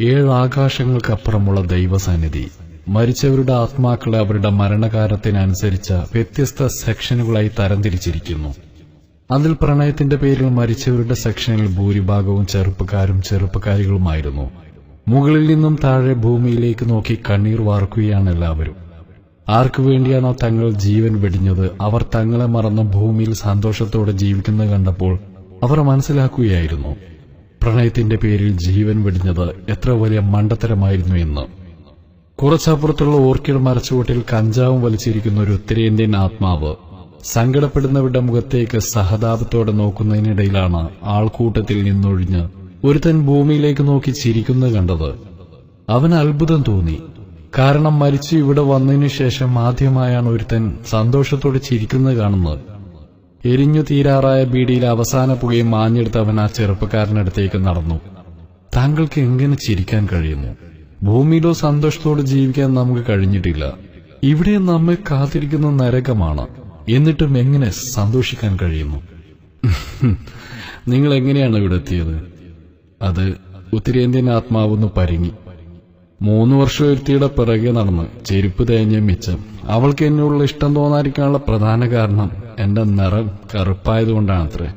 ഏഴ് ആകാശങ്ങൾക്കപ്പുറമുള്ള ദൈവസന്നിധി. മരിച്ചവരുടെ ആത്മാക്കളെ അവരുടെ മരണകാലത്തിനനുസരിച്ച വ്യത്യസ്ത സെക്ഷനുകളായി തരംതിരിച്ചിരിക്കുന്നു. അതിൽ പ്രണയത്തിന്റെ പേരിൽ മരിച്ചവരുടെ സെക്ഷനിൽ ഭൂരിഭാഗവും ചെറുപ്പക്കാരും ചെറുപ്പക്കാരികളുമായിരുന്നു. മുകളിൽ നിന്നും താഴെ ഭൂമിയിലേക്ക് നോക്കി കണ്ണീർ വാർക്കുകയാണ് എല്ലാവരും. ആർക്കു വേണ്ടിയാണോ തങ്ങൾ ജീവൻ വെടിഞ്ഞത്? അവർ തങ്ങളെ മറന്ന് ഭൂമിയിൽ സന്തോഷത്തോടെ ജീവിക്കുന്നത് കണ്ടപ്പോൾ അവർ മനസ്സിലാക്കുകയായിരുന്നു. പ്രണയത്തിന്റെ പേരിൽ ജീവൻ വെടിഞ്ഞത് എത്ര വലിയ മണ്ടത്തരമായിരുന്നു എന്ന്. കുറച്ചപ്പുറത്തുള്ള ഓർക്കിഡ് മരച്ചുവട്ടിൽ കഞ്ചാവും വലിച്ചിരിക്കുന്ന ഒരു ഉത്തരേന്ത്യൻ ആത്മാവ് സങ്കടപ്പെടുന്നവരുടെ മുഖത്തേക്ക് സഹതാപത്തോടെ നോക്കുന്നതിനിടയിലാണ് ആൾക്കൂട്ടത്തിൽ നിന്നൊഴിഞ്ഞ് ഒരുത്തൻ ഭൂമിയിലേക്ക് നോക്കി ചിരിക്കുന്നത് കണ്ടത്. അവന് അത്ഭുതം തോന്നി. കാരണം മരിച്ചു ഇവിടെ വന്നതിനു ശേഷം ആദ്യമായാണ് ഒരുത്തൻ സന്തോഷത്തോടെ ചിരിക്കുന്നത് കാണുന്നത്. എരിഞ്ഞു തീരാറായ ബീഡിയിൽ അവസാന പുകയും മാഞ്ഞെടുത്ത് അവൻ ആ ചെറുപ്പക്കാരനടുത്തേക്ക് നടന്നു. താങ്കൾക്ക് എങ്ങനെ ചിരിക്കാൻ കഴിയുന്നു? ഭൂമിയിലോ സന്തോഷത്തോടെ ജീവിക്കാൻ നമുക്ക് കഴിഞ്ഞിട്ടില്ല. ഇവിടെ നമ്മെ കാത്തിരിക്കുന്ന നരകമാണ്. എന്നിട്ടും എങ്ങനെ സന്തോഷിക്കാൻ കഴിയുന്നു? നിങ്ങൾ എങ്ങനെയാണ് ഇവിടെ എത്തിയത്? അത് ഉത്തരേന്ത്യൻ ആത്മാവൊന്ന് പരുങ്ങി. മൂന്ന് വർഷം ഒരുത്തിയുടെ പിറകെ നടന്ന് ചെരുപ്പ് തേഞ്ഞ മിച്ചം. അവൾക്ക് എന്നോടുള്ള ഇഷ്ടം തോന്നാതിരിക്കാനുള്ള പ്രധാന കാരണം എന്റെ നിറം കറുപ്പായതുകൊണ്ടാണത്രേ.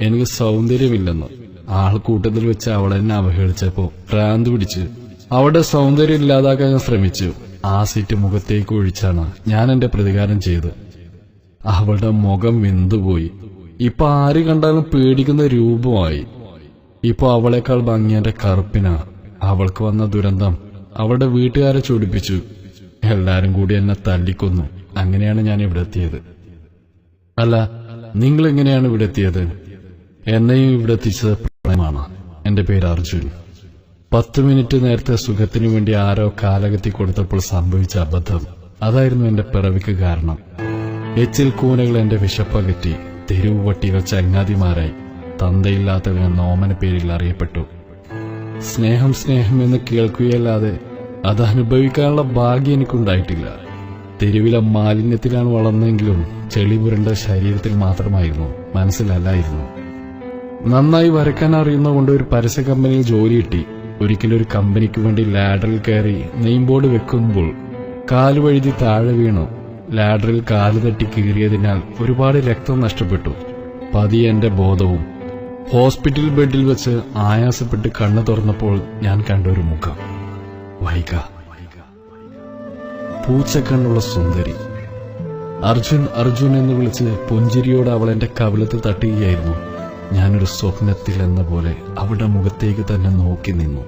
എനിക്ക് സൗന്ദര്യമില്ലെന്ന് ആൾക്കൂട്ടത്തിൽ വെച്ച് അവളെ എന്നെ അവഹേളിച്ചപ്പോ ഭ്രാന്ത് പിടിച്ച് അവളുടെ സൗന്ദര്യം ഇല്ലാതാക്കാൻ ഞാൻ ശ്രമിച്ചു. ആ സീറ്റ് മുഖത്തേക്ക് ഒഴിച്ചാണ് ഞാൻ എന്റെ പ്രതികാരം ചെയ്ത് അവളുടെ മുഖം വെന്തുപോയി. ഇപ്പൊ ആര് കണ്ടാലും പേടിക്കുന്ന രൂപമായി. ഇപ്പൊ അവളെക്കാൾ ഭംഗി എന്റെ കറുപ്പിനാ. അവൾക്ക് വന്ന ദുരന്തം അവളുടെ വീട്ടുകാരെ ചൊടിപ്പിച്ചു. എല്ലാരും കൂടി എന്നെ തല്ലിക്കൊന്നു. അങ്ങനെയാണ് ഞാൻ ഇവിടെ എത്തിയത്. അല്ല നിങ്ങൾ എങ്ങനെയാണ് ഇവിടെ എത്തിയത്? എന്നെയും ഇവിടെ എത്തിച്ചത് പ്രണയമാണ്. എന്റെ പേര് അർജുൻ. പത്ത് മിനിറ്റ് നേരത്തെ സുഖത്തിനു വേണ്ടി ആരോ കാലകത്തി കൊടുത്തപ്പോൾ സംഭവിച്ച അബദ്ധം. അതായിരുന്നു എന്റെ പിറവിക്ക് കാരണം. എച്ചിൽ കൂനകൾ എന്റെ വിശപ്പകറ്റി. തെരുവ് പട്ടികൾ ചങ്ങാതിമാരായി. തന്തയില്ലാത്തവൻ നോമന പേരിൽ അറിയപ്പെട്ടു. സ്നേഹം സ്നേഹം എന്ന് കേൾക്കുകയല്ലാതെ അത് അനുഭവിക്കാനുള്ള ഭാഗ്യം എനിക്കുണ്ടായിട്ടില്ല. തെരുവിലെ മാലിന്യത്തിലാണ് വളർന്നെങ്കിലും ചെളി പുരണ്ട ശരീരത്തിൽ മാത്രമായിരുന്നു. മനസ്സിലല്ലായിരുന്നു. നന്നായി വരയ്ക്കാൻ അറിയുന്നതുകൊണ്ട് ഒരു പരസ്യ കമ്പനിയിൽ ജോലി കിട്ടി. ഒരിക്കലും ഒരു കമ്പനിക്ക് വേണ്ടി ലാഡറിൽ കയറി നെയിം ബോർഡ് വെക്കുമ്പോൾ കാൽ വഴുതി താഴെ വീണു. ലാഡറിൽ കാൽ തട്ടി കീറിയതിനാൽ ഒരുപാട് രക്തം നഷ്ടപ്പെട്ടു. പതിയെ എന്റെ ബോധവും ഹോസ്പിറ്റൽ ബെഡിൽ വെച്ച് ആയാസപ്പെട്ട് കണ്ണു തുറന്നപ്പോൾ ഞാൻ കണ്ട ഒരു മുഖം. വൈക. പൂച്ചക്കണ്ണുള്ള സുന്ദരി. അർജുൻ അർജുൻ എന്ന് വിളിച്ച് പുഞ്ചിരിയോട് അവൾ എന്റെ കവിളത്ത് തട്ടുകയായിരുന്നു. ഞാനൊരു സ്വപ്നത്തിൽ എന്ന പോലെ അവളുടെ മുഖത്തേക്ക് തന്നെ നോക്കി നിന്നു.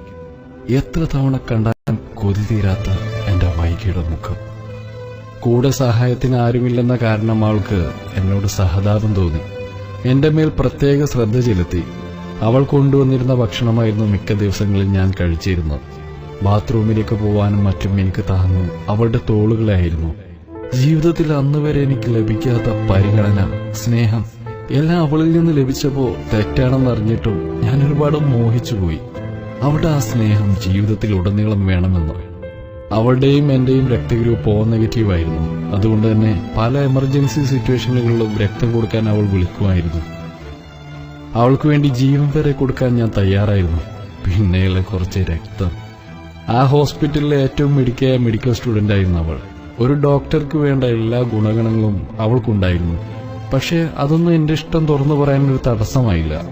എത്ര തവണ കണ്ടാലും കൊതി തീരാത്ത എന്റെ വൈകിയുടെ മുഖം. കൂടെ സഹായത്തിന് ആരുമില്ലെന്ന കാരണം അവൾക്ക് എന്നോട് സഹതാപം തോന്നി. എന്റെ മേൽ പ്രത്യേക ശ്രദ്ധ ചെലുത്തി. അവൾ കൊണ്ടുവന്നിരുന്ന ഭക്ഷണമായിരുന്നു മിക്ക ദിവസങ്ങളിൽ ഞാൻ കഴിച്ചിരുന്നത്. ബാത്റൂമിലേക്ക് പോവാനും മറ്റും എനിക്ക് താങ്ങും അവളുടെ തോളുകളായിരുന്നു ജീവിതത്തിൽ അന്ന് വരെ എനിക്ക് ലഭിക്കാത്ത പരിഗണന സ്നേഹം എല്ലാം അവളിൽ നിന്ന് ലഭിച്ചപ്പോ തെറ്റാണെന്ന് അറിഞ്ഞിട്ടും ഞാൻ ഒരുപാട് മോഹിച്ചുപോയി. അവളുടെ ആ സ്നേഹം ജീവിതത്തിൽ ഉടനീളം വേണമെന്ന്. അവളുടെയും എന്റെയും രക്തഗ്രൂപ്പ് ഓ നെഗറ്റീവ് ആയിരുന്നു. അതുകൊണ്ട് തന്നെ പല എമർജൻസി സിറ്റുവേഷനുകളിലും രക്തം കൊടുക്കാൻ അവൾ വിളിക്കുമായിരുന്നു. അവൾക്ക് വേണ്ടി ജീവൻ വരെ കൊടുക്കാൻ ഞാൻ തയ്യാറായിരുന്നു. പിന്നെയുള്ള കുറച്ച് രക്തം. ആ ഹോസ്പിറ്റലിലെ ഏറ്റവും മിടുക്കിയ മെഡിക്കൽ സ്റ്റുഡന്റ് ആയിരുന്നു അവൾ. ഒരു ഡോക്ടർക്ക് വേണ്ട എല്ലാ ഗുണഗണങ്ങളും അവൾക്കുണ്ടായിരുന്നു. പക്ഷേ അതൊന്നും എന്റെ ഇഷ്ടം തുറന്നു പറയാനൊരു തടസ്സമായില്ല.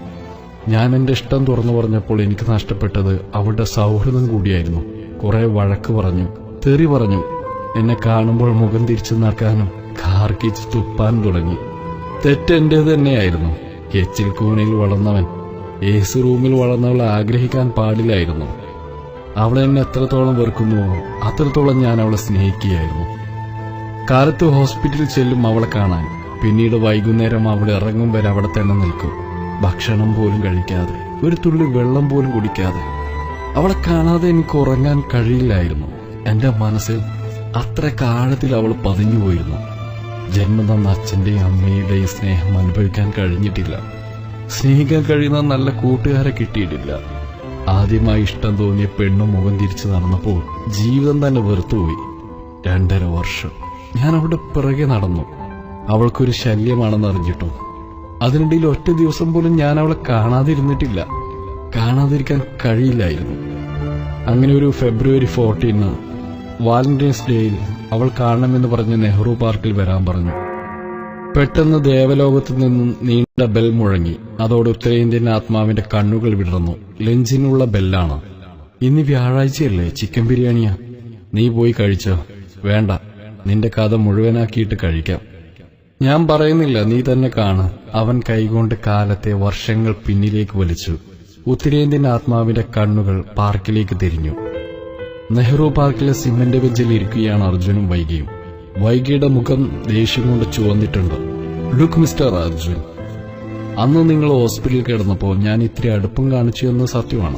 ഞാൻ എന്റെ ഇഷ്ടം തുറന്നു പറഞ്ഞപ്പോൾ എനിക്ക് നഷ്ടപ്പെട്ടത് അവളുടെ സൗഹൃദം കൂടിയായിരുന്നു. കുറെ വഴക്ക് പറഞ്ഞു തെറി പറഞ്ഞു. എന്നെ കാണുമ്പോൾ മുഖം തിരിച്ചു നടക്കാനും കാർക്കിച്ച് തുപ്പാൻ തുടങ്ങി. തെറ്റെന്റെ തന്നെയായിരുന്നു. എച്ചിൽ കൂണിയിൽ വളർന്നവൻ എ സി റൂമിൽ വളർന്നവൾ ആഗ്രഹിക്കാൻ പാടില്ലായിരുന്നു. അവൾ എന്നെ എത്രത്തോളം വെറുക്കുന്നുവോ അത്രത്തോളം ഞാൻ അവളെ സ്നേഹിക്കുകയായിരുന്നു. കാലത്ത് ഹോസ്പിറ്റലിൽ ചെല്ലും അവളെ കാണാൻ പിന്നീട് വൈകുന്നേരം അവൾ ഇറങ്ങും വരെ അവിടെ തന്നെ നിൽക്കും. ഭക്ഷണം പോലും കഴിക്കാതെ ഒരു തുള്ളി വെള്ളം പോലും കുടിക്കാതെ. അവളെ കാണാതെ എനിക്ക് ഉറങ്ങാൻ കഴിയില്ലായിരുന്നു. എന്റെ മനസ്സിൽ അത്ര കാലത്തിൽ അവൾ പതിഞ്ഞുപോയിരുന്നു ജന്മം തന്ന അച്ഛന്റെയും അമ്മയുടെയും സ്നേഹം അനുഭവിക്കാൻ കഴിഞ്ഞിട്ടില്ല. സ്നേഹിക്കാൻ കഴിയുന്ന നല്ല കൂട്ടുകാരെ കിട്ടിയിട്ടില്ല. ആദ്യമായി ഇഷ്ടം തോന്നിയ പെണ്ണു മുഖം തിരിച്ചു നടന്നപ്പോൾ ജീവിതം തന്നെ വെറുത്തുപോയി. രണ്ടര വർഷം. ഞാൻ അവളുടെ പിറകെ നടന്നു. അവൾക്കൊരു ശല്യമാണെന്ന് അറിഞ്ഞിട്ടും. അതിനിടയിൽ ഒറ്റ ദിവസം പോലും ഞാൻ അവളെ കാണാതിരുന്നിട്ടില്ല. കാണാതിരിക്കാൻ കഴിയില്ലായിരുന്നു. അങ്ങനെ ഒരു ഫെബ്രുവരി ഫോർട്ടീന് വാലന്റൈൻസ് ഡേയിൽ അവൾ കാണണമെന്ന് പറഞ്ഞ് നെഹ്റു പാർക്കിൽ വരാൻ പറഞ്ഞു. പെട്ടെന്ന് ദേവലോകത്തു നിന്നും നീണ്ട ബെൽ മുഴങ്ങി. അതോടെ ഉത്തരേന്ത്യൻ ആത്മാവിന്റെ കണ്ണുകൾ വിടർന്നു. ലഞ്ചിനുള്ള ബെല്ലാണ്. ഇന്ന് വ്യാഴാഴ്ചയല്ലേ? ചിക്കൻ ബിരിയാണിയാ. നീ പോയി കഴിച്ച? വേണ്ട. നിന്റെ കഥ മുഴുവനാക്കിയിട്ട് കഴിക്കാം. ഞാൻ പറയുന്നില്ല നീ തന്നെ കാണ്. അവൻ കൈകൊണ്ട് കാലത്തെ വർഷങ്ങൾ പിന്നിലേക്ക് വലിച്ചു. ഉത്തരേന്ത്യൻ ആത്മാവിന്റെ കണ്ണുകൾ പാർക്കിലേക്ക് തിരിഞ്ഞു. നെഹ്റു പാർക്കിലെ സിമന്റ് ബെഞ്ചിൽ ഇരിക്കുകയാണ് അർജുനും വൈകിയും. വൈകിയുടെ മുഖം ദേഷ്യം കൊണ്ട് ചുവന്നിട്ടുണ്ട്. Look mister Arjun. അന്ന് നിങ്ങൾ ഹോസ്പിറ്റലിൽ കിടന്നപ്പോൾ ഞാൻ ഇത്തിരി അടുപ്പം കാണിച്ചു എന്ന് സത്യമാണ്.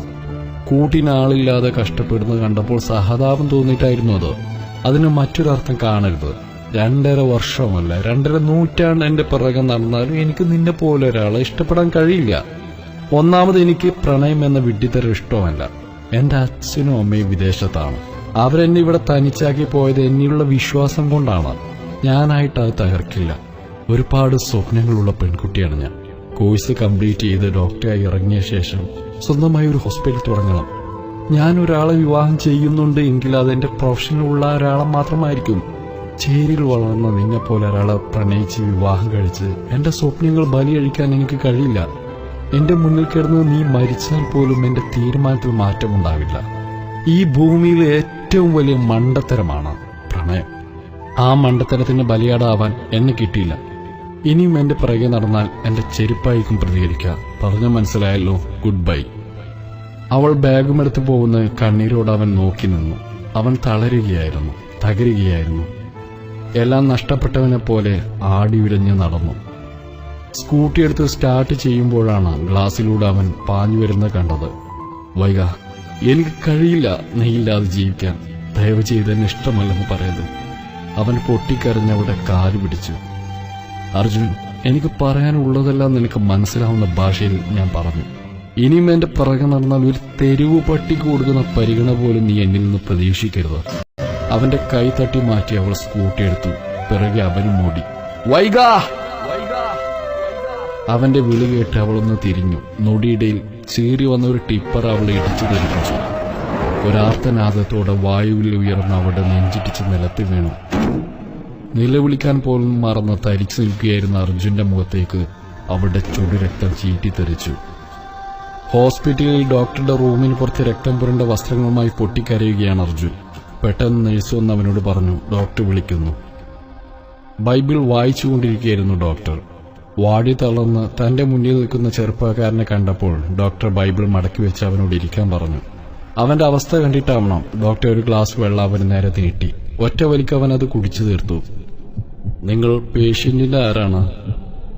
കൂട്ടിനാളില്ലാതെ കഷ്ടപ്പെടുന്നത് കണ്ടപ്പോൾ സഹതാപം തോന്നിയിട്ടായിരുന്നു അത്. അതിന് മറ്റൊരർത്ഥം കാണരുത്. രണ്ടര വർഷമല്ല രണ്ടര നൂറ്റാണ്ട് എന്റെ പിറകെ നടന്നാലും എനിക്ക് നിന്നെ പോലെ ഒരാളെ ഇഷ്ടപ്പെടാൻ കഴിയില്ല. ഒന്നാമത് എനിക്ക് പ്രണയം എന്ന വിഡ്ഢിത്തരം ഇഷ്ടമല്ല എന്റെ അച്ഛനും അമ്മയും വിദേശത്താണ്. അവരെന്നെ ഇവിടെ തനിച്ചാക്കി പോയത് എന്നിലുള്ള വിശ്വാസം കൊണ്ടാണ്. ഞാനായിട്ട് അത് തകർക്കില്ല. ഒരുപാട് സ്വപ്നങ്ങളുള്ള പെൺകുട്ടിയാണ് ഞാൻ. കോഴ്സ് കംപ്ലീറ്റ് ചെയ്ത് ഡോക്ടറായി ഇറങ്ങിയ ശേഷം സ്വന്തമായി ഒരു ഹോസ്പിറ്റൽ തുടങ്ങണം. ഞാൻ ഒരാളെ വിവാഹം ചെയ്യുന്നുണ്ട് എങ്കിൽ അതെന്റെ പ്രൊഫഷനിലുള്ള ഒരാളെ മാത്രമായിരിക്കും. ചേരിയിൽ വളർന്ന നിന്നെ പോലെ ഒരാളെ പ്രണയിച്ച് വിവാഹം കഴിച്ച് എന്റെ സ്വപ്നങ്ങൾ ബലിയഴിക്കാൻ എനിക്ക് കഴിയില്ല. എന്റെ മുന്നിൽ കിടന്ന് നീ മരിച്ചാൽ പോലും എന്റെ തീരുമാനത്തിൽ മാറ്റമുണ്ടാവില്ല. ഈ ഭൂമിയിലെ ഏറ്റവും വലിയ മണ്ടത്തരമാണ് പ്രണയം. ആ മണ്ടത്തരത്തിന് ബലിയാടാവാൻ എന്നെ കിട്ടിയില്ല. ഇനിയും എന്റെ പിറകെ നടന്നാൽ എന്റെ ചെരുപ്പായിരിക്കും പ്രതികരിക്കുക. പറഞ്ഞു മനസ്സിലായല്ലോ? ഗുഡ് ബൈ അവൾ ബാഗുമെടുത്ത് പോകുന്ന കണ്ണീരോട് അവൻ നോക്കി നിന്നു. അവൻ തളരുകയായിരുന്നു തകരുകയായിരുന്നു. എല്ലാം നഷ്ടപ്പെട്ടവനെ പോലെ ആടിയുരഞ്ഞു നടന്നു. സ്കൂട്ടി എടുത്ത് സ്റ്റാർട്ട് ചെയ്യുമ്പോഴാണ് ഗ്ലാസ്സിലൂടെ അവൻ പാഞ്ഞു വരുന്നത് കണ്ടത്. വൈക എനിക്ക് കഴിയില്ല നെയ്യില്ലാതെ ജീവിക്കാൻ. ദയവ് ചെയ്ത് എന്നെ ഇഷ്ടമല്ലെന്ന് പറയത് അവൻ പൊട്ടിക്കരഞ്ഞവിടെ കാൽ പിടിച്ചു. അർജുൻ എനിക്ക് പറയാനുള്ളതെല്ലാം നിനക്ക് മനസ്സിലാവുന്ന ഭാഷയിൽ ഞാൻ പറഞ്ഞു. ഇനിയും എന്റെ പിറകെ നടന്നാൽ ഒരു തെരുവ് പട്ടിക്ക് കൊടുക്കുന്ന പരിഗണന പോലും നീ എന്നിൽ നിന്ന് പ്രതീക്ഷിക്കരുത്. അവന്റെ കൈ തട്ടി മാറ്റി അവൾ സ്കൂട്ടി എടുത്തു. പിറകെ അവനും മൂടി വൈകാ അവന്റെ വിളി കേട്ട് അവളൊന്ന് തിരിഞ്ഞു. നൊടിയിടയിൽ ചീറി വന്ന ഒരു ടിപ്പർ അവളെ ഇടിച്ചു ധരിപ്പിച്ചു ഒരാർത്തനാദത്തോടെ വായുവിൽ ഉയർന്ന അവളുടെ നെഞ്ചിട്ടിച്ച് നിലത്ത് വീണു. നിലവിളിക്കാൻ പോലും മറന്ന് തരിച്ചു നിൽക്കുകയായിരുന്ന അർജുന്റെ മുഖത്തേക്ക് അവളുടെ ചുടുരക്തം ചീറ്റിത്തെറിച്ചു ഹോസ്പിറ്റലിൽ ഡോക്ടറുടെ റൂമിന് പുറത്ത് രക്തം പുരണ്ട വസ്ത്രങ്ങളുമായി പൊട്ടിക്കരയുകയാണ് അർജുൻ. പെട്ടെന്ന് നഴ്സ് വന്ന് അവനോട് പറഞ്ഞു ഡോക്ടർ വിളിക്കുന്നു. ബൈബിൾ വായിച്ചുകൊണ്ടിരിക്കുകയായിരുന്നു ഡോക്ടർ. വാടി തളർന്ന് തന്റെ മുന്നിൽ നിൽക്കുന്ന ചെറുപ്പക്കാരനെ കണ്ടപ്പോൾ ഡോക്ടർ ബൈബിൾ മടക്കി വെച്ച് അവനോട് ഇരിക്കാൻ പറഞ്ഞു. അവന്റെ അവസ്ഥ കണ്ടിട്ടാവണം ഡോക്ടർ ഒരു ഗ്ലാസ് വെള്ളം അവന് നേരെ നീട്ടി. ഒറ്റ വലിക്ക് അവൻ അത് കുടിച്ചു തീർത്തു. നിങ്ങൾ പേഷ്യന്റിന്റെ ആരാണ്?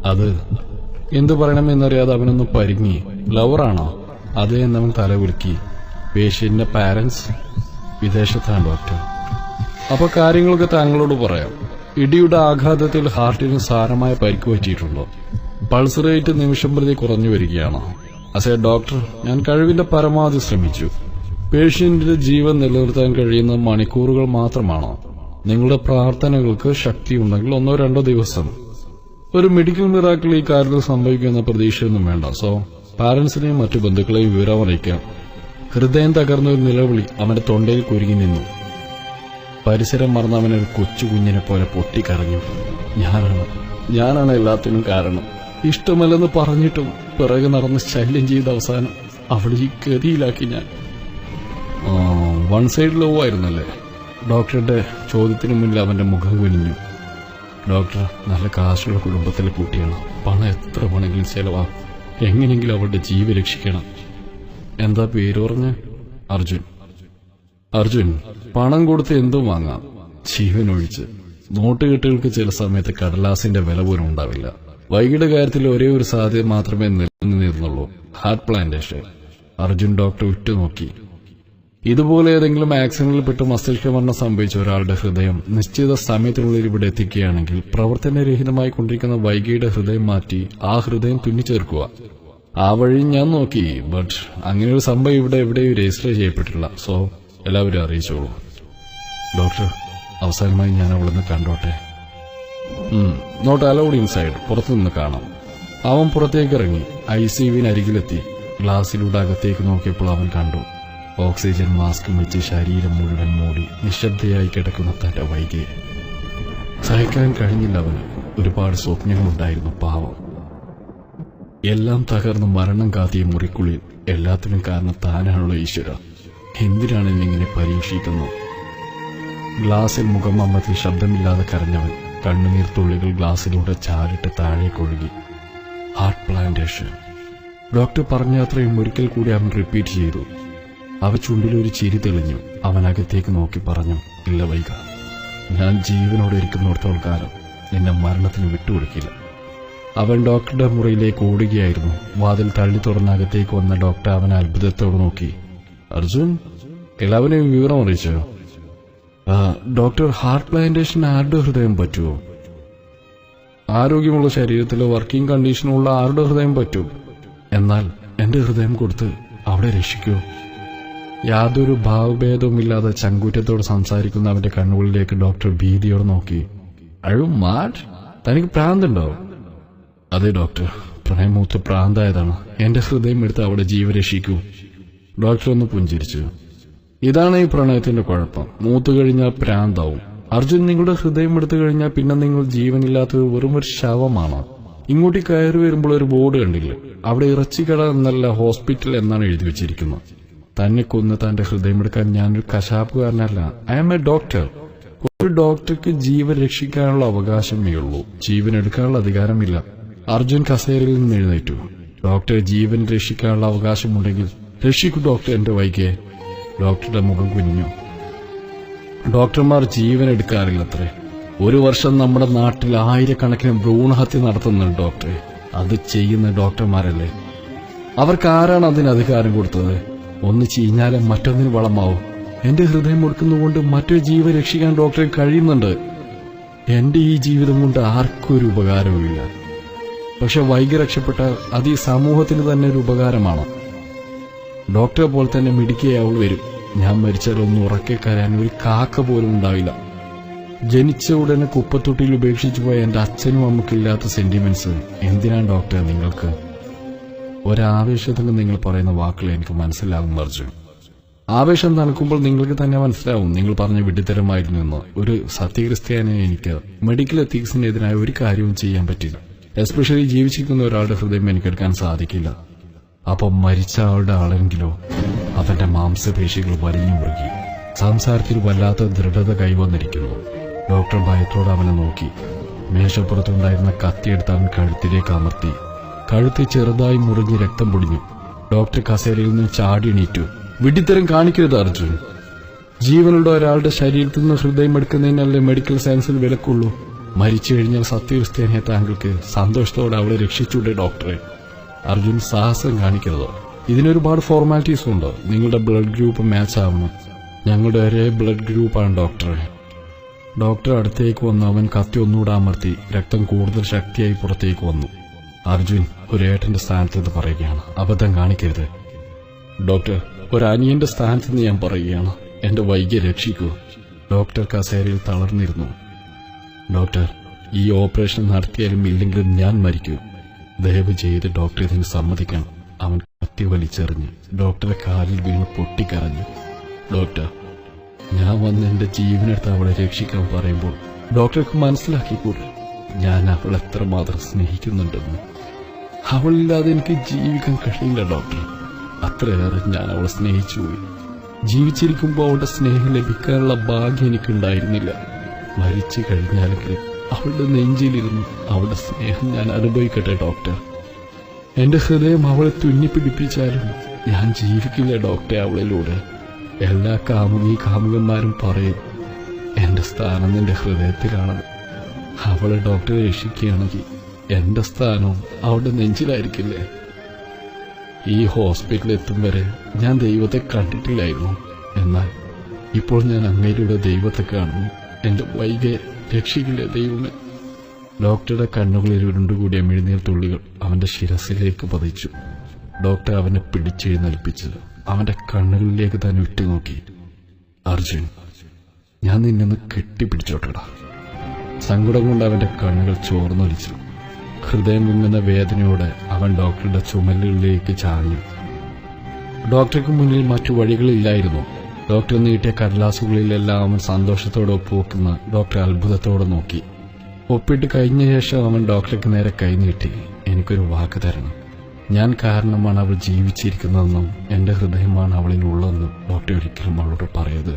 അത്. എന്തു പറയണമെന്നറിയാതെ അവനൊന്ന് പരിങ്ങി. ലവറാണോ അത് എന്നവൻ തല കുലുക്കി. പേഷ്യന്റിന്റെ പാരന്റ്സ് വിദേശത്താണ് ഡോക്ടർ. അപ്പൊ കാര്യങ്ങളൊക്കെ താങ്കളോട് പറയാം. ഇടിയുടെ ആഘാതത്തിൽ ഹാർട്ടിന് സാരമായ പരിക്ക് പറ്റിയിട്ടുണ്ടോ? പൾസ് റേറ്റ് നിമിഷം പ്രതി കുറഞ്ഞു വരികയാണ്. അസേ ഡോക്ടർ ഞാൻ കഴിവിന്റെ പരമാവധി ശ്രമിച്ചു. പേഷ്യന്റിന്റെ ജീവൻ നിലനിർത്താൻ കഴിയുന്ന മണിക്കൂറുകൾ മാത്രമാണ്? നിങ്ങളുടെ പ്രാർത്ഥനകൾക്ക് ശക്തി ഉണ്ടെങ്കിൽ ഒന്നോ രണ്ടോ ദിവസം. ഒരു മെഡിക്കൽ മിറാക്കിൾ ഈ കാര്യത്തിൽ സംഭവിക്കുമെന്ന പ്രതീക്ഷയൊന്നും വേണ്ട. സോ പാരന്റ്സിനെയും മറ്റു ബന്ധുക്കളെയും വിവരം അറിയിക്കാം. ഹൃദയം തകർന്ന ഒരു നിലവിളി അവന്റെ തൊണ്ടയിൽ കുരുങ്ങി നിന്നു. പരിസരം മറന്നവനെ ഒരു കൊച്ചു കുഞ്ഞിനെ പോലെ പൊട്ടിക്കരഞ്ഞു. ഞാനാണ്. ഞാനാണ് എല്ലാത്തിനും കാരണം. ഇഷ്ടമല്ലെന്ന് പറഞ്ഞിട്ടും പിറകെ നടന്ന് ശല്യം ചെയ്ത അവസാനം അവൾ ഈ ഗതിയിലാക്കി ഞാൻ. വൺ സൈഡ് ലോ ആയിരുന്നല്ലേ? ഡോക്ടറുടെ ചോദ്യത്തിന് മുന്നിൽ അവന്റെ മുഖം കുനിഞ്ഞു. ഡോക്ടർ നല്ല കാശുള്ള കുടുംബത്തിലെ കുട്ടിയാണ്. പണം എത്ര വേണമെങ്കിലും ചെലവാകും എങ്ങനെയെങ്കിലും അവളുടെ ജീവ രക്ഷിക്കണം. എന്താ പേര് പറഞ്ഞ? അർജുൻ. അർജുൻ പണം കൊടുത്ത് എന്തും വാങ്ങാം. ജീവൻ ഒഴിച്ച് നോട്ടുകെട്ടുകൾക്ക് ചില സമയത്ത് കടലാസിന്റെ വില പോലും ഉണ്ടാവില്ല. വൈകിട്ട് കാര്യത്തിൽ ഒരേ ഒരു സാധ്യത മാത്രമേ നിലനിന്നിരുന്നുള്ളൂ. ഹാർട്ട് പ്ലാന്റേഷൻ അർജുൻ ഡോക്ടർ ഉറ്റുനോക്കി. ഇതുപോലെ ഏതെങ്കിലും ആക്സിഡന്റിൽ പെട്ട് മസ്തിഷ്ക മരണം സംഭവിച്ച ഒരാളുടെ ഹൃദയം നിശ്ചിത സമയത്തിനുള്ളിൽ ഇവിടെ എത്തിക്കുകയാണെങ്കിൽ പ്രവർത്തനരഹിതമായി കൊണ്ടിരിക്കുന്ന വൈകിയുടെ ഹൃദയം മാറ്റി ആ ഹൃദയം തുന്നിച്ചേർക്കുക. ആ വഴി ഞാൻ നോക്കി ബട്ട് അങ്ങനെ ഒരു സംഭവം ഇവിടെ എവിടെയും രജിസ്റ്റർ ചെയ്യപ്പെട്ടിട്ടില്ല. സോ എല്ലാവരും അറിയിച്ചോളൂ. ഡോക്ടർ അവസാനമായി ഞാൻ അവളൊന്ന് കണ്ടോട്ടെ? Not allowed inside. പുറത്തുനിന്ന് കാണാം. അവൻ പുറത്തേക്ക് ഇറങ്ങി ഐ സി അരികിലെത്തി. ഗ്ലാസ്സിലൂടെ അകത്തേക്ക് നോക്കിയപ്പോൾ അവൻ കണ്ടു. ഓക്സിജൻ മാസ്ക് വെച്ച് ശരീരം മുഴുവൻ മൂടി നിശബ്ദയായി കിടക്കുന്ന തന്റെ വൈകിയെ സഹിക്കാൻ കഴിഞ്ഞില്ല അവന്. ഒരുപാട് സ്വപ്നങ്ങളുണ്ടായിരുന്നു പാവം. എല്ലാം തകർന്ന് മരണം കാത്തിയ മുറിക്കുള്ളിൽ എല്ലാത്തിനും കാരണം താനാണുള്ള ഈശ്വര. എന്തിനാണ് എന്നിങ്ങനെ പരീക്ഷിക്കുന്നത്? ഗ്ലാസിൽ മുഖം അമ്മത്തിൽ ശബ്ദമില്ലാതെ കരഞ്ഞവൻ കണ്ണുനീർ തുള്ളികൾ ഗ്ലാസ്സിലൂടെ ചാരിട്ട് താഴേക്കൊഴുകി ഹാർട്ട് പ്ലാന്റേഷൻ ഡോക്ടർ പറഞ്ഞ അത്രയും ഒരിക്കൽ കൂടി അവൻ റിപ്പീറ്റ് ചെയ്തു. അവ ചുണ്ടിലൊരു ചിരി തെളിഞ്ഞു. അവൻ അകത്തേക്ക് നോക്കി പറഞ്ഞു ഇല്ല വൈക. ഞാൻ ജീവനോടെ ഇരിക്കുന്നിടത്തോളം കാലം എന്നെ മരണത്തിന് വിട്ടുകൊടുക്കില്ല. അവൻ ഡോക്ടറുടെ മുറിയിലേക്ക് ഓടുകയായിരുന്നു. വാതിൽ തള്ളി തുറന്ന് അകത്തേക്ക് വന്ന ഡോക്ടർ അവനെ അത്ഭുതത്തോടെ നോക്കി. അർജുൻ എല്ലാവരെയും വിവരം അറിയിച്ചോ? ഡോക്ടർ ഹാർട്ട് പ്ലാന്റേഷൻ ആരുടെ ഹൃദയം പറ്റുമോ ആരോഗ്യമുള്ള ശരീരത്തിൽ വർക്കിംഗ് കണ്ടീഷനുള്ള ആരുടെ ഹൃദയം പറ്റും? എന്നാൽ എന്റെ ഹൃദയം കൊടുത്ത് അവിടെ രക്ഷിക്കൂ. യാതൊരു ഭാവഭേദവുമില്ലാതെ ചങ്കൂറ്റത്തോട് സംസാരിക്കുന്ന അവന്റെ കണ്ണുകളിലേക്ക് ഡോക്ടർ ഭീതിയോട് നോക്കി. അഴു മാറ്റ് തനിക്ക് പ്രാന്തുണ്ടോ? അതെ ഡോക്ടർ. പ്രണയമൂത്ത് പ്രാന്തായതാണ്. എന്റെ ഹൃദയം എടുത്ത് അവിടെ ജീവരക്ഷിക്കൂ. ഡോക്ടർ ഒന്ന് പുഞ്ചിരിച്ചു. ഇതാണ് ഈ പ്രണയത്തിന്റെ കുഴപ്പം. മൂത്തു കഴിഞ്ഞാൽ പ്രാന്താവും. അർജുൻ നിങ്ങളുടെ ഹൃദയം എടുത്തു കഴിഞ്ഞാൽ പിന്നെ നിങ്ങൾ ജീവനില്ലാത്ത വെറും ഒരു ശവമാണ്? ഇങ്ങോട്ട് കയറി വരുമ്പോൾ ഒരു ബോർഡ് കണ്ടില്ല? അവിടെ ഇറച്ചിക്കട എന്നല്ല ഹോസ്പിറ്റൽ എന്നാണ് എഴുതി വെച്ചിരിക്കുന്നത്. തന്നെ കൊന്ന് തന്റെ ഹൃദയം എടുക്കാൻ ഞാനൊരു കശാപ്പുകാരനല്ല. ഐ ആം എ ഡോക്ടർ ഒരു ഡോക്ടർക്ക് ജീവൻ രക്ഷിക്കാനുള്ള അവകാശമേ ഉള്ളൂ. ജീവൻ എടുക്കാനുള്ള അധികാരമില്ല. അർജുൻ കസേരയിൽ നിന്ന് എഴുന്നേറ്റു. ഡോക്ടർ ജീവൻ രക്ഷിക്കാനുള്ള അവകാശമുണ്ടെങ്കിൽ രക്ഷിക്കൂ ഡോക്ടർ എന്റെ വൈകെ. ഡോക്ടറുടെ മുഖം കുഞ്ഞു ഡോക്ടർമാർ ജീവൻ എടുക്കാറില്ലത്രേ. ഒരു വർഷം നമ്മുടെ നാട്ടിൽ ആയിരക്കണക്കിന് ഭ്രൂണഹത്യ നടത്തുന്നുണ്ട് ഡോക്ടറെ അത് ചെയ്യുന്ന ഡോക്ടർമാരല്ലേ അവർക്ക് ആരാണ് അതിന് അധികാരം കൊടുത്തത്? ഒന്ന് ചീഞ്ഞാലെ മറ്റൊന്നിന് വളമാവും. എന്റെ ഹൃദയം ഒടുക്കുന്നതുകൊണ്ട് മറ്റൊരു ജീവൻ രക്ഷിക്കാൻ ഡോക്ടറെ കഴിയുന്നുണ്ട്. എന്റെ ഈ ജീവിതം കൊണ്ട് ആർക്കും ഒരു ഉപകാരവുമില്ല. പക്ഷെ വൈകി രക്ഷപ്പെട്ട അത് ഈ സമൂഹത്തിന് തന്നെ ഒരു ഉപകാരമാണ്? ഡോക്ടറെ പോലെ തന്നെ മിടിക്കേ അവൾ വരും. ഞാൻ മരിച്ചാൽ ഒന്ന് ഉറക്കെ കരയാൻ ഒരു കാക്ക പോലും ഉണ്ടാവില്ല. ജനിച്ച ഉടനെ കുപ്പത്തൊട്ടിയിൽ ഉപേക്ഷിച്ചു പോയ എന്റെ അച്ഛനും അമ്മക്കില്ലാത്ത സെന്റിമെന്റ്സ് എന്തിനാണ് ഡോക്ടർ നിങ്ങൾക്ക്? ഒരാവേശത്തിൽ നിങ്ങൾ പറയുന്ന വാക്കുകൾ എനിക്ക് മനസ്സിലാകും അർജുൻ. ആവേശം തണുക്കുമ്പോൾ നിങ്ങൾക്ക് തന്നെ മനസ്സിലാവും. നിങ്ങൾ പറഞ്ഞ വിഡിത്തരമായിരുന്നു എന്ന് ഒരു സത്യക്രിസ്ത്യാനെ എനിക്ക് മെഡിക്കൽ എത്തിക്സിനെതിരായ ഒരു കാര്യവും ചെയ്യാൻ പറ്റില്ല. എസ്പെഷ്യലി ജീവിച്ചിരിക്കുന്ന ഒരാളുടെ ഹൃദയം എനിക്കെടുക്കാൻ സാധിക്കില്ല. അപ്പം മരിച്ച ആളുടെ ആളെങ്കിലോ അവന്റെ മാംസപേശികൾ വലിഞ്ഞു മുറുകി. സംസാരത്തിൽ വല്ലാത്ത ദൃഢത കൈവന്നിരിക്കുന്നു. ഡോക്ടർ ഭയത്തോടെ അവനെ നോക്കി. മേശപ്പുറത്തുണ്ടായിരുന്ന കത്തിയെടുത്ത് അവൻ കഴുത്തിലേക്ക് അമർത്തി. കഴുത്ത് ചെറുതായി മുറിഞ്ഞ് രക്തം പൊടിഞ്ഞു. ഡോക്ടർ കസേരയിൽ നിന്ന് ചാടി എണീറ്റു. വിഡിത്തരം കാണിക്കരുത് അർജുൻ. ജീവനുള്ള ഒരാളുടെ ശരീരത്തിൽ നിന്ന് ഹൃദയം എടുക്കുന്നതിനല്ലേ മെഡിക്കൽ സയൻസിൽ വിലക്കുള്ളൂ. മരിച്ചു കഴിഞ്ഞാൽ സത്യക്രിസ്ത്യാനിയെ താങ്കൾക്ക് സന്തോഷത്തോടെ അവളെ രക്ഷിച്ചൂടെ ഡോക്ടറെ. അർജുൻ സാഹസം കാണിക്കരുത് ഇതിനൊരുപാട് ഫോർമാലിറ്റീസ് ഉണ്ട്. നിങ്ങളുടെ ബ്ലഡ് ഗ്രൂപ്പ് മാച്ച് ആവണം ഞങ്ങളുടെ ഒരേ ബ്ലഡ് ഗ്രൂപ്പാണ് ഡോക്ടറെ ഡോക്ടർ അടുത്തേക്ക് വന്ന് അവൻ കത്തി ഒന്നുകൂടെ അമർത്തി രക്തം കൂടുതൽ ശക്തിയായി പുറത്തേക്ക് വന്നു. അർജുൻ ഒരു ഏട്ടന്റെ സ്ഥാനത്ത് നിന്ന് പറയുകയാണ്. അബദ്ധം കാണിക്കരുത്. ഡോക്ടർ ഒരു അനിയന്റെ സ്ഥാനത്ത് നിന്ന് ഞാൻ പറയുകയാണ്. എന്റെ വൈകിയ രക്ഷിക്കൂ. ഡോക്ടർ കസേരയിൽ തളർന്നിരുന്നു. ഡോക്ടർ ഈ ഓപ്പറേഷൻ നടത്തിയാലും ഇല്ലെങ്കിലും ഞാൻ മരിക്കൂ. ദയവ് ചെയ്ത് ഡോക്ടർ ഇതിന് സമ്മതിക്കണം. അവൻ കത്തി വലിച്ചെറിഞ്ഞ് ഡോക്ടറെ കാലിൽ വീണ് പൊട്ടിക്കരഞ്ഞു. ഡോക്ടർ ഞാൻ വന്ന് എന്റെ ജീവനെടുത്ത് അവളെ രക്ഷിക്കാൻ പറയുമ്പോൾ ഡോക്ടർക്ക് മനസ്സിലാക്കിക്കൂടെ ഞാൻ അവളെ എത്രമാത്രം സ്നേഹിക്കുന്നുണ്ടെന്ന്. അവളില്ലാതെ എനിക്ക് ജീവിക്കാൻ കഴിയില്ല ഡോക്ടർ. അത്രയേറെ ഞാൻ അവളെ സ്നേഹിച്ചുപോയി ജീവിച്ചിരിക്കുമ്പോൾ അവളുടെ സ്നേഹം ലഭിക്കാനുള്ള ഭാഗ്യം എനിക്കുണ്ടായിരുന്നില്ല. മരിച്ചു കഴിഞ്ഞാലെങ്കിലും അവളുടെ നെഞ്ചിലിരുന്നു അവളുടെ സ്നേഹം ഞാൻ അനുഭവിക്കട്ടെ ഡോക്ടർ. എന്റെ ഹൃദയം അവളെ തുന്നിപ്പിടിപ്പിച്ചാലും ഞാൻ ജീവിക്കില്ല ഡോക്ടറെ അവളിലൂടെ. എല്ലാ കാമുകി കാമുകന്മാരും പറയും എന്റെ സ്ഥാനം നിന്റെ ഹൃദയത്തിലാണ്. അവളെ ഡോക്ടർ രക്ഷിക്കുകയാണെങ്കിൽ എന്റെ സ്ഥാനവും അവളുടെ നെഞ്ചിലായിരിക്കില്ലേ? ഈ ഹോസ്പിറ്റലിൽ എത്തും വരെ ഞാൻ ദൈവത്തെ കണ്ടിട്ടില്ലായിരുന്നു. എന്നാൽ ഇപ്പോൾ ഞാൻ അങ്ങയിലൂടെ ദൈവത്തെ കാണുന്നു. എന്റെ വൈകെ രക്ഷിക്കില്ലേ ദൈവമേ? ഡോക്ടറുടെ കണ്ണുകളിൽ ഉരുണ്ടുകൂടിയ മിഴുനീർ തുള്ളികൾ അവന്റെ ശിരസിലേക്ക് പതിച്ചു. ഡോക്ടർ അവനെ പിടിച്ചെഴുന്നേൽപ്പിച്ചത്. അവന്റെ കണ്ണുകളിലേക്ക് തന്നെ ഉറ്റുനോക്കി. അർജുൻ ഞാൻ നിന്നൊന്ന് കെട്ടിപ്പിടിച്ചോട്ടടാ. സങ്കടം കൊണ്ട് അവന്റെ കണ്ണുകൾ ചോർന്നൊലിച്ചു. ഹൃദയം മുങ്ങുന്ന വേദനയോടെ അവൻ ഡോക്ടറുടെ ചുമലുകളിലേക്ക് ചാഞ്ഞു. ഡോക്ടർക്ക് മുന്നിൽ മറ്റു വഴികളില്ലായിരുന്നു. ഡോക്ടർ നീട്ടിയ കടലാസുകളിലെല്ലാം അവൻ സന്തോഷത്തോടെ ഒപ്പുവെക്കുന്ന ഡോക്ടർ അത്ഭുതത്തോടെ നോക്കി. ഒപ്പിട്ട് കഴിഞ്ഞ ശേഷം അവൻ ഡോക്ടർക്ക് നേരെ കൈനീട്ടി എനിക്കൊരു വാക്ക് തരണം. ഞാൻ കാരണമാണ് അവൾ ജീവിച്ചിരിക്കുന്നതെന്നും എന്റെ ഹൃദയമാണ് അവളിൽ ഉള്ളതെന്നും ഡോക്ടർ ഒരിക്കലും അവളോട് പറയത്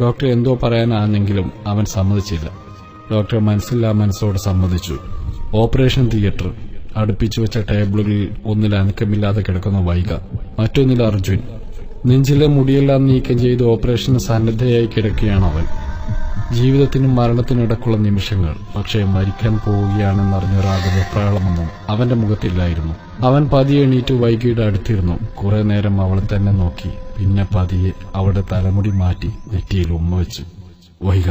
ഡോക്ടർ എന്തോ പറയാനാണെങ്കിലും അവൻ സമ്മതിച്ചില്ല. ഡോക്ടർ മനസ്സില്ലാ മനസ്സോട് സമ്മതിച്ചു. ഓപ്പറേഷൻ തിയേറ്റർ അടുപ്പിച്ചു വെച്ച ടേബിളുകളിൽ ഒന്നിൽ അനക്കമില്ലാതെ കിടക്കുന്ന വൈക മറ്റൊന്നിൽ അർജുൻ നെഞ്ചിലെ മുടിയെല്ലാം നീക്കം ചെയ്ത് ഓപ്പറേഷന് സന്നദ്ധയായി കിടക്കുകയാണ് അവൻ ജീവിതത്തിനും മരണത്തിനും ഇടക്കുള്ള നിമിഷങ്ങൾ പക്ഷേ മരിക്കാൻ പോവുകയാണെന്നറിഞ്ഞൊരാകെ പ്രയാളമൊന്നും അവന്റെ മുഖത്തില്ലായിരുന്നു. അവൻ പതിയെ എണീറ്റ് വൈകിയുടെ അടുത്തിരുന്നു. കുറെ നേരം അവൾ തന്നെ നോക്കി. പിന്നെ പതിയെ അവളുടെ തലമുടി മാറ്റി നെറ്റിയിൽ ഉമ്മ വെച്ചു വൈക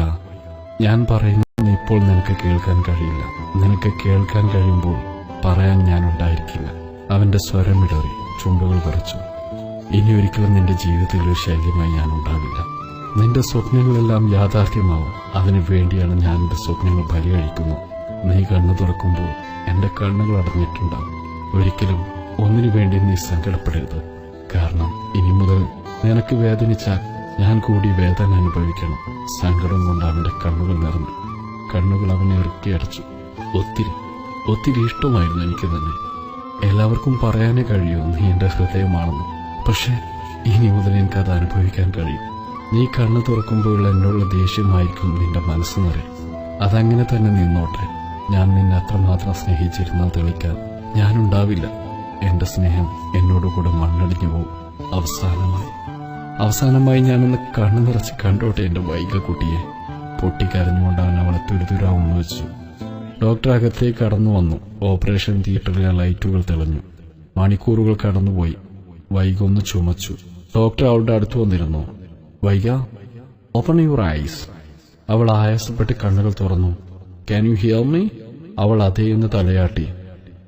ഞാൻ പറയുന്നത് ഇപ്പോൾ നിനക്ക് കേൾക്കാൻ കഴിയില്ല. നിനക്ക് കേൾക്കാൻ കഴിയുമ്പോൾ പറയാൻ ഞാൻ ഉണ്ടായിരിക്കില്ല. അവന്റെ സ്വരമിടറി ചുണ്ടുകൾ വിറച്ചു. ഇനി ഒരിക്കലും നിന്റെ ജീവിതത്തിൽ ഒരു ശല്യമായി ഞാൻ ഉണ്ടാവില്ല. നിന്റെ സ്വപ്നങ്ങളെല്ലാം യാഥാർത്ഥ്യമാവും. അതിനു വേണ്ടിയാണ് ഞാൻ എന്റെ സ്വപ്നങ്ങൾ ബലികഴിക്കുന്നു നീ കണ്ണു തുറക്കുമ്പോൾ എന്റെ കണ്ണുകൾ അടഞ്ഞിട്ടുണ്ടാവും. ഒരിക്കലും ഒന്നിനു വേണ്ടി നീ സങ്കടപ്പെടരുത്. കാരണം ഇനി മുതൽ നിനക്ക് വേദനിച്ചാൽ ഞാൻ കൂടി വേദന അനുഭവിക്കണം. സങ്കടം കൊണ്ട് അവന്റെ കണ്ണുകൾ നിറഞ്ഞു കണ്ണുകൾ അവനെ ഇറുക്കിയടച്ചു ഒത്തിരി ഒത്തിരി ഇഷ്ടമായിരുന്നു എനിക്ക് തന്നെ. എല്ലാവർക്കും പറയാനേ കഴിയൂ നീ എന്റെ ഹൃദയമാണെന്ന്. പക്ഷെ ഇനി മുതൽ എനിക്കത് അനുഭവിക്കാൻ കഴിയും. നീ കണ്ണു തുറക്കുമ്പോഴുള്ള എന്നോടുള്ള ദേഷ്യമായിരിക്കും നിന്റെ മനസ്സ് നിറയും. അതങ്ങനെ തന്നെ നിന്നോട്ടെ. ഞാൻ നിന്നെ അത്രമാത്രം സ്നേഹിച്ചിരുന്ന തെളിക്കാൻ ഞാനുണ്ടാവില്ല എന്റെ സ്നേഹം എന്നോടുകൂടെ മണ്ണടിഞ്ഞു പോകും. അവസാനമായി. അവസാനമായി ഞാനൊന്ന് കണ്ണു നിറച്ച് കണ്ടോട്ടെ എന്റെ വൈക കുട്ടിയെ. പൊട്ടിക്കരഞ്ഞുകൊണ്ട് അവളെ തുരുതുരാ വെച്ചു. ഡോക്ടർ അകത്തേക്ക് കടന്നു വന്നു. ഓപ്പറേഷൻ തിയേറ്ററിലെ ലൈറ്റുകൾ തെളിഞ്ഞു. മണിക്കൂറുകൾ കടന്നുപോയി. വൈക ഒന്ന് ചുമച്ചു. ഡോക്ടർ അവളുടെ അടുത്ത് വന്നിരുന്നു. വൈഗ ഓപ്പൺ യുവർ ഐസ് അവൾ ആയാസപ്പെട്ട് കണ്ണുകൾ തുറന്നു. ക്യാൻ യു ഹിയർ മീ അവൾ അതേ എന്ന് തലയാട്ടി.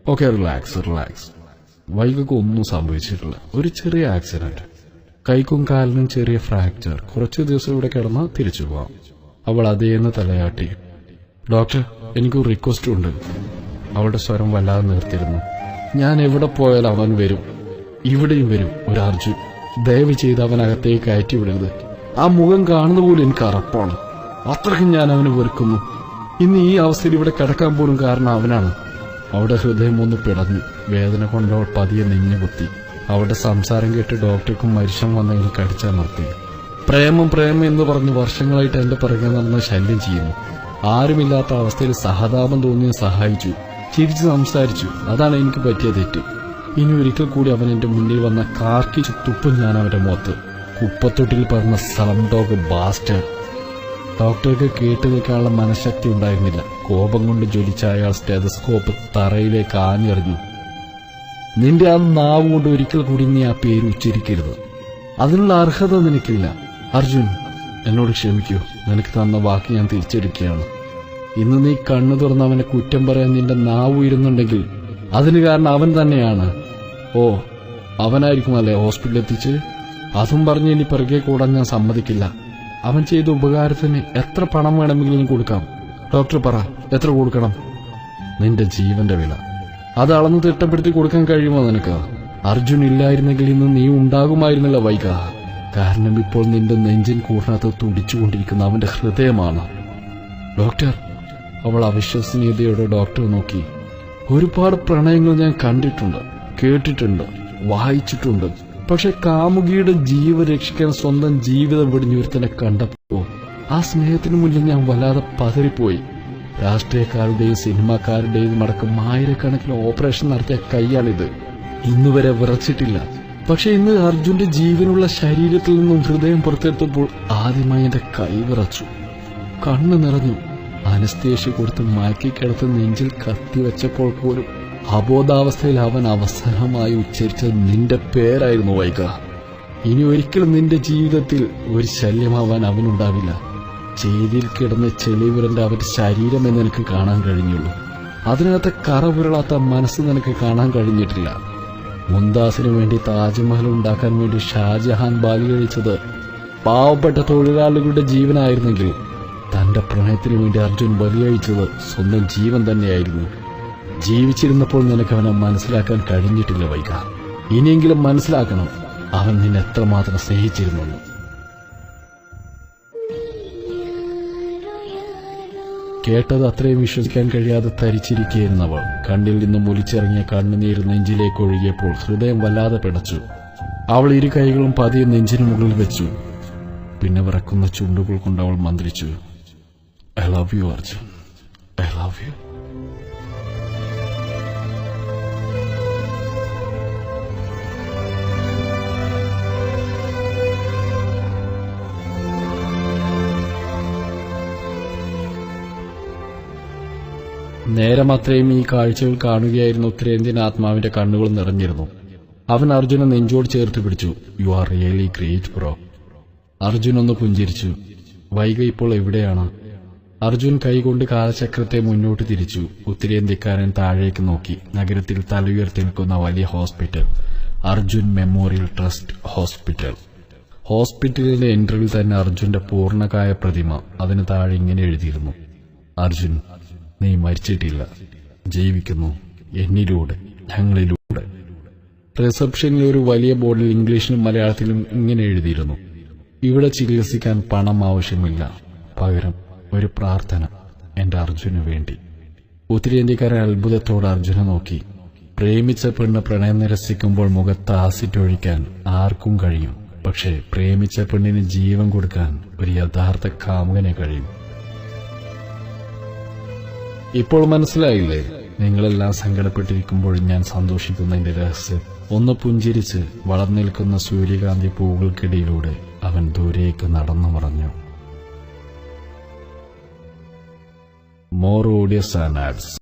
ഓക്കെ റിലാക്സ് റിലാക്സ് വൈകക്ക് ഒന്നും സംഭവിച്ചിട്ടില്ല. ഒരു ചെറിയ ആക്സിഡന്റ് കൈക്കും കാലിനും ചെറിയ ഫ്രാക്ചർ കുറച്ചു ദിവസം ഇവിടെ കിടന്നാൽ തിരിച്ചു പോവാം. അവൾ അതേ എന്ന് തലയാട്ടി. ഡോക്ടർ എനിക്കൊരു റിക്വസ്റ്റ് ഉണ്ട്. അവളുടെ സ്വരം വല്ലാതെ നിർത്തിയിരുന്നു ഞാൻ എവിടെ പോയാലും അവൻ വരും. ഇവിടെയും വരും ഒരാർജു. ദയവ് ചെയ്ത് അവൻ അകത്തേക്ക് വിടരുത്. ആ മുഖം കാണുന്ന പോലും എനിക്ക് അറപ്പാണ് അത്രയ്ക്കും ഞാൻ അവന് വെറുക്കുന്നു. ഇന്ന് ഈ അവസ്ഥയിൽ ഇവിടെ കിടക്കാൻ പോലും കാരണം അവനാണ്. അവിടെ ഹൃദയം ഒന്ന് പിടഞ്ഞു. വേദന കൊണ്ട് അവൾ പതിയെ നെഞ്ഞു കുത്തി അവളുടെ സംസാരം കേട്ട് ഡോക്ടർക്കും മരിഷം വന്നെങ്കിൽ കടിച്ചമർത്തി പ്രേമം പ്രേമം എന്ന് പറഞ്ഞ് വർഷങ്ങളായിട്ട് എന്റെ പിറകെ നടന്ന് ശല്യം ചെയ്യുന്നു. ആരുമില്ലാത്ത അവസ്ഥയിൽ സഹതാപം തോന്നിയ സഹായിച്ചു. ചിരിച്ചു സംസാരിച്ചു. അതാണ് എനിക്ക് പറ്റിയ തെറ്റ്. ഇനി ഒരിക്കൽ കൂടി അവൻ എന്റെ മുന്നിൽ വന്ന കാർക്കിച്ച് തുപ്പും ഞാൻ അവന്റെ മുഖത്ത്. കുപ്പത്തൊട്ടിൽ പറഞ്ഞ സലംഡോഗ് ബാസ്റ്റർ ഡോക്ടർക്ക് കേട്ടു നിൽക്കാനുള്ള മനഃശക്തി ഉണ്ടായിരുന്നില്ല. കോപം കൊണ്ട് ജ്വലിച്ച അയാൾ സ്റ്റെതസ്കോപ്പ് തറയിലേക്ക് ആഞ്ഞെറിഞ്ഞു. നിന്റെ ആ നാവ് കൊണ്ട് ഒരിക്കൽ കൂടി നീ ആ പേര് ഉച്ചരിക്കരുത്. അതിനുള്ള അർഹത നിനക്കില്ല. അർജുൻ എന്നോട് ക്ഷമിക്കൂ. നിനക്ക് തന്ന വാക്ക് ഞാൻ തിരിച്ചെടുക്കുകയാണ്. ഇന്ന് നീ കണ്ണു തുറന്ന് അവനെ കുറ്റം പറയാൻ നിന്റെ നാവ് ഉയരുന്നുണ്ടെങ്കിൽ അതിന് കാരണം അവൻ തന്നെയാണ്. ഓ അവനായിരിക്കും അല്ലേ ഹോസ്പിറ്റലിൽ എത്തിച്ച് അതും പറഞ്ഞ് ഇനി പിറകെ കൂടാൻ ഞാൻ സമ്മതിക്കില്ല. അവൻ ചെയ്ത ഉപകാരത്തിന് എത്ര പണം വേണമെങ്കിലും കൊടുക്കാം. ഡോക്ടർ പറ എത്ര കൊടുക്കണം? നിന്റെ ജീവന്റെ വില. അത് അളന്ന് തിട്ടപ്പെടുത്തി കൊടുക്കാൻ കഴിയുമോ നിനക്ക്? അർജുൻ ഇല്ലായിരുന്നെങ്കിൽ ഇന്ന് നീ ഉണ്ടാകുമായിരുന്നില്ല വൈക. കാരണം ഇപ്പോൾ നിന്റെ നെഞ്ചിൻ കൂടാത്ത തുടിച്ചുകൊണ്ടിരിക്കുന്ന അവന്റെ ഹൃദയമാണ്. ഡോക്ടർ അവൾ അവിശ്വസനീയതയോടെ ഡോക്ടറെ നോക്കി. ഒരുപാട് പ്രണയങ്ങൾ ഞാൻ കണ്ടിട്ടുണ്ട്. കേട്ടിട്ടുണ്ട് വായിച്ചിട്ടുണ്ട്. പക്ഷെ കാമുകിയുടെ ജീവ രക്ഷിക്കാൻ സ്വന്തം ജീവിതം വെടിഞ്ഞു ഒരുത്തനെ കണ്ടപ്പോ ആ സ്നേഹത്തിന് മുന്നിൽ ഞാൻ വല്ലാതെ പതറിപ്പോയി. രാഷ്ട്രീയക്കാരുടെയും സിനിമാക്കാരുടെയും അടക്കം ആയിരക്കണക്കിന് ഓപ്പറേഷൻ നടത്തിയ കൈയാണിത്. ഇന്നുവരെ വിറച്ചിട്ടില്ല. പക്ഷെ ഇന്ന് അർജുന്റെ ജീവനുള്ള ശരീരത്തിൽ നിന്നും ഹൃദയം പുറത്തെടുത്തപ്പോൾ ആദ്യമായി എന്റെ കൈ വിറച്ചു. കണ്ണു നിറഞ്ഞു. അനസ്തേഷ്യ കൊടുത്ത് മയക്കി കിടത്ത് നെഞ്ചിൽ കത്തി വെച്ചപ്പോൾ പോലും അബോധാവസ്ഥയിൽ അവൻ അവസാനമായി ഉച്ചരിച്ചത് നിന്റെ പേരായിരുന്നു വൈക ഇനി ഒരിക്കലും നിന്റെ ജീവിതത്തിൽ ഒരു ശല്യമാവാൻ അവനുണ്ടാവില്ല. ചേരിയിൽ കിടന്ന ചെളിവിരന്റെ അവന്റെ ശരീരം എന്ന് എനിക്ക് കാണാൻ കഴിഞ്ഞുള്ളൂ. അതിനകത്തെ കറ മനസ്സ് നിനക്ക് കാണാൻ കഴിഞ്ഞിട്ടില്ല. മുന്താസിന് വേണ്ടി താജ്മഹൽ ഉണ്ടാക്കാൻ വേണ്ടി ഷാജഹാൻ ബാലി കഴിച്ചത് പാവപ്പെട്ട തൊഴിലാളികളുടെ ജീവനായിരുന്നെങ്കിൽ തന്റെ പ്രണയത്തിന് വേണ്ടി അർജുൻ ബലിയഴിച്ചത് സ്വന്തം ജീവൻ തന്നെയായിരുന്നു. ജീവിച്ചിരുന്നപ്പോൾ നിനക്ക് അവനെ മനസ്സിലാക്കാൻ കഴിഞ്ഞിട്ടില്ല വൈക. ഇനിയെങ്കിലും മനസ്സിലാക്കണം അവൻ നിന്നെ എത്രമാത്രം സ്നേഹിച്ചിരുന്നു. കേട്ടത് അത്രയും വിശ്വസിക്കാൻ കഴിയാതെ തരിച്ചിരിക്കുകയായിരുന്നവൾ കണ്ണിൽ നിന്നും ഒലിച്ചിറങ്ങിയ കണ്ണുനീർ നെഞ്ചിലേക്ക് ഒഴുകിയപ്പോൾ ഹൃദയം വല്ലാതെ പിടച്ചു അവൾ ഇരു കൈകളും പതിയെ നെഞ്ചിന് മുകളിൽ വെച്ചു. പിന്നെ വിറക്കുന്ന ചുണ്ടുകൾ കൊണ്ട് അവൾ മന്ത്രിച്ചു. I love you Arjun. I love you. നേരം അത്രയും ഈ കാഴ്ചകൾ കാണുകയായിരുന്നു ഉത്തരേന്ത്യൻ ആത്മാവിന്റെ കണ്ണുകൾ നിറഞ്ഞിരുന്നു. അവൻ അർജുനെ നെഞ്ചോട് ചേർത്ത് പിടിച്ചു. You are really great bro Arjun ഒന്ന് പുഞ്ചിരിച്ചു. വൈക ഇപ്പോൾ എവിടെയാണ്? അർജുൻ കൈകൊണ്ട് കാലചക്രത്തെ മുന്നോട്ട് തിരിച്ചു. ഉത്തരേന്ത്യക്കാരൻ താഴേക്ക് നോക്കി. നഗരത്തിൽ തലയുയർത്തി നിൽക്കുന്ന വലിയ hospital. Arjun memorial trust hospital. ഹോസ്പിറ്റലിന്റെ എൻട്രിയിൽ തന്നെ അർജുന്റെ പൂർണകായ പ്രതിമ അതിന് താഴെ ഇങ്ങനെ എഴുതിയിരുന്നു. അർജുൻ നീ മരിച്ചിട്ടില്ല. ജീവിക്കുന്നു. എന്നിലൂടെ ഞങ്ങളിലൂടെ. റിസപ്ഷനിൽ ഒരു വലിയ ബോർഡിൽ ഇംഗ്ലീഷിലും മലയാളത്തിലും ഇങ്ങനെ എഴുതിയിരുന്നു. ഇവിടെ ചികിത്സിക്കാൻ പണം ആവശ്യമില്ല. പകരം ഒരു പ്രാർത്ഥന എന്റെ അർജുന് വേണ്ടി. ഉത്തരേന്ത്യക്കാരൻ അത്ഭുതത്തോടെ അർജുനെ നോക്കി. പ്രേമിച്ച പെണ്ണ് പ്രണയം നിരസിക്കുമ്പോൾ മുഖത്ത് ആസിറ്റ് ഒഴിക്കാൻ ആർക്കും കഴിയും. പക്ഷേ പ്രേമിച്ച പെണ്ണിന് ജീവൻ കൊടുക്കാൻ ഒരു യഥാർത്ഥ കാമുകനെ കഴിയും. ഇപ്പോൾ മനസ്സിലായില്ലേ? നിങ്ങളെല്ലാം സങ്കടപ്പെട്ടിരിക്കുമ്പോൾ ഞാൻ സന്തോഷിക്കുന്നതിന്റെ രഹസ്യം. ഒന്ന് പുഞ്ചിരിച്ച് വളർന്നിൽക്കുന്ന സൂര്യകാന്തി പൂവുകൾക്കിടയിലൂടെ അവൻ ദൂരേക്ക് നടന്നു മറഞ്ഞു മോർ ഓഡിയസ് ആൻഡ് ആഡ്സ്